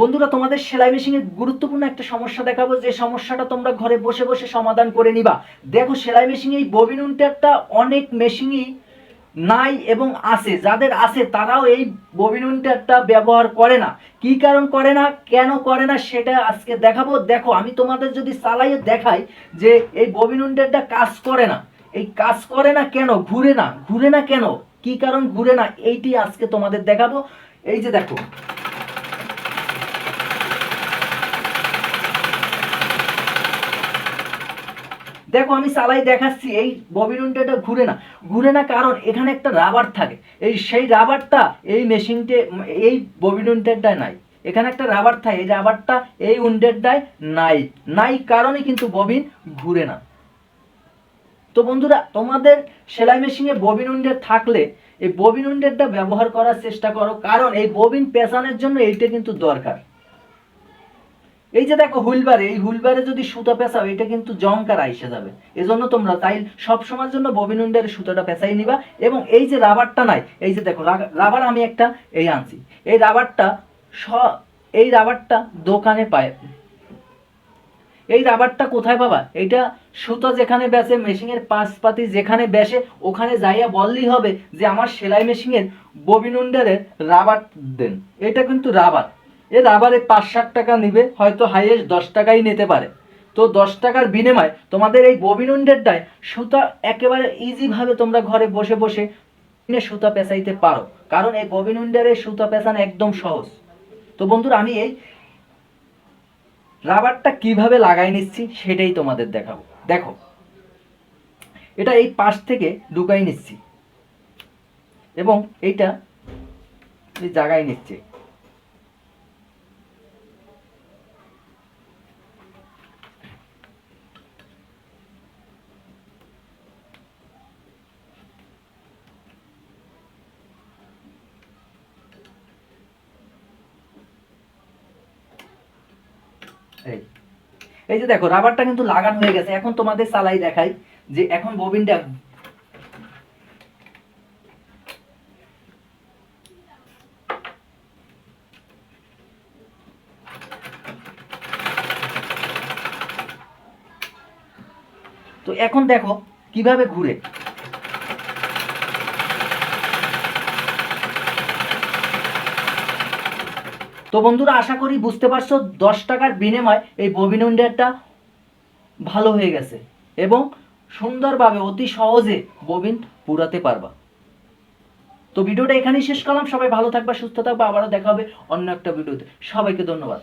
বন্ধুরা, তোমাদের সেলাই মেশিনে গুরুত্বপূর্ণ একটা সমস্যা দেখাবো। যে সমস্যাটা তোমরা ঘরে বসে বসে সমাধান করে নিবা। দেখো, সেলাই মেশিনে এই ববিন উন্টারটা অনেক মেশিনই নাই এবং আছে। যাদের আছে, তারাও এই ববিন উন্টারটা ব্যবহার করে না। কি কারণ করে না, কেন করে না, সেটা আজকে দেখাবো। দেখো, আমি তোমাদের যদি চালাইয়ে দেখাই যে এই ববিন উন্টারটা কাজ করে না। এই কাজ করে না কেন? ঘুরে না। ঘুরে না কেন? কি কারণ ঘুরে না? এইটি আজকে তোমাদের দেখাবো। এই যে দেখো দেখো, আমি চালাই দেখাচ্ছি, এই ববিনুনটা ঘুরে না। ঘুরে না কারণ এখানে একটা রাবার থাকে। এই সেই রাবারটা এই মেশিনটে এই ববিনুনটায় নাই। এখানে একটা রাবার থাকে, এই রাবারটা এই উন্ডেরটায় নাই। নাই কারণে কিন্তু ববিন ঘুরে না। তো বন্ধুরা, তোমাদের সেলাই মেশিনে ববিন উন্ডের থাকলে এই ববিন উন্ডেরটা ব্যবহার করার চেষ্টা করো, কারণ এই ববিন পেঁচানোর জন্য এইটা কিন্তু দরকার। এই যে দেখো হুইলবারে এই হুইলবারে যদি সুতা পেঁচাও, এটা কিন্তু জংকার আইসে যাবে। এজন্য তোমরা তাই সব সময়ের জন্য ববিন উন্ডারে সুতাটা পেঁচাই নিবা। এবং এই যে রাবারটা নাই, এই যে দেখো রাবার আমি একটা এই আনছি। এই রাবারটা স, এই রাবারটা দোকানে পায়। এই রাবারটা কোথায় পাবা? এইটা সুতো যেখানে বেসে মেশিনের পাশপাতি যেখানে বেসে ওখানে যাইয়া বললেই হবে যে আমার সেলাই মেশিনের ববিন উন্ডারের রাবার দেন। এটা কিন্তু রাবার। এ রাবারে পাঁচ ষাট টাকা নিবে, হয়তো হাইয়েস্ট দশ টাকাই নিতে পারে। তো দশ টাকার বিনিময়ে তোমাদের এই ববিন উন্ডারটায় সুতা একেবারে ইজিভাবে তোমরা ঘরে বসে বসে সুতা পেঁচাইতে পারো। কারণ এই ববিন উন্ডারের সুতা পেঁচানো একদম সহজ। তো বন্ধুরা, আমি এই রাবারটা কীভাবে লাগাই নিচ্ছি সেটাই তোমাদের দেখাবো। দেখো, এটা এই পাশ থেকে ঢুকাই নিচ্ছি। এবং এইটা এই জায়গায় নিচ্ছে। এই। যে দেখো রাবারটা কিন্তু লাগানো হয়ে গেছে। এখন তোমাদের চালাই দেখাই যে এখন ববিনটা তো এখন দেখো কীভাবে ঘুরে। তো বন্ধুরা, আশা করি বুঝতে পারছ, দশ টাকার বিনিময় এই ববিন উন্ডারটা ভালো হয়ে গেছে এবং সুন্দরভাবে অতি সহজে ববিন পুরাতে পারবা। তো ভিডিওটা এখানেই শেষ করলাম। সবাই ভালো থাকবা, সুস্থ থাকবা। আবারও দেখা হবে অন্য একটা ভিডিওতে। সবাইকে ধন্যবাদ।